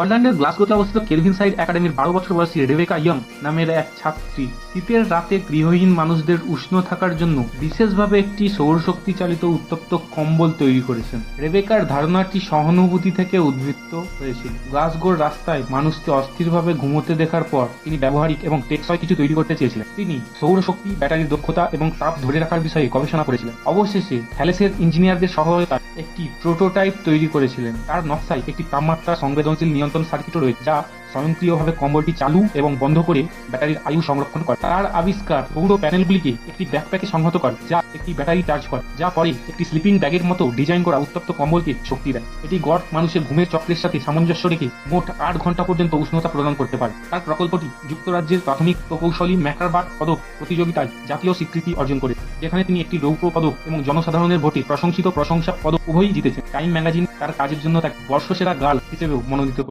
স্কটল্যান্ডের গ্লাসগোতে অবস্থিত kelvin side একাডেমির বারো বছর বয়সী রেবেকা ইয়ং নামের এক ছাত্রী শীতের রাতে গৃহহীন মানুষদের উষ্ণ থাকার জন্য বিশেষভাবে একটি সৌরশক্তি চালিত উত্তপ্ত কম্বল তৈরি করেছেন। রেবেকার ধারণাটি সহানুভূতি থেকে উদ্বৃত্ত হয়েছিল। গ্লাসগোর রাস্তায় মানুষকে অস্থিরভাবে ঘুমোতে দেখার পর তিনি ব্যবহারিক এবং টেকসই কিছু তৈরি করতে চেয়েছিলেন। তিনি সৌরশক্তি, ব্যাটারির দক্ষতা এবং তাপ ধরে রাখার বিষয়ে গবেষণা করেছিলেন। অবশেষে থ্যালেসের ইঞ্জিনিয়ারদের সহায়তায় একটি প্রোটোটাইপ তৈরি করেছিলেন। তার নকশায় একটি তাপমাত্রা সংবেদনশীল নিয়ন্ত্রণ সার্কিটও রয়েছে, যা স্বয়ংক্রিয়ভাবে কম্বলটি চালু এবং বন্ধ করে ব্যাটারির আয়ু সংরক্ষণ করে। তার আবিষ্কার পৌর প্যানেলগুলিকে একটি ব্যাকপ্যাকে সংহত করে, যা একটি ব্যাটারি চার্জ করে, যা পরে একটি স্লিপিং ব্যাগের মতো ডিজাইন করা উত্তপ্ত কম্বলকে শক্তি দেয়। এটি গড় মানুষের ঘুমের চক্রের সাথে সামঞ্জস্য রেখে মোট আট ঘণ্টা পর্যন্ত উষ্ণতা প্রদান করতে পারে। তার প্রকল্পটি যুক্তরাজ্যের প্রাথমিক প্রকৌশলী ম্যাকারবার্ট পদক প্রতিযোগিতায় জাতীয় স্বীকৃতি অর্জন করে যেখানে তিনি একটি রৌপ্য পদক এবং জনসাধারণের ভোটে প্রশংসিত প্রশংসা পদক উভয়ই জিতেছেন। টাইম ম্যাগাজিন তার কাজের জন্য তাকে বর্ষসেরা গার্ল হিসেবেও মনোনীত।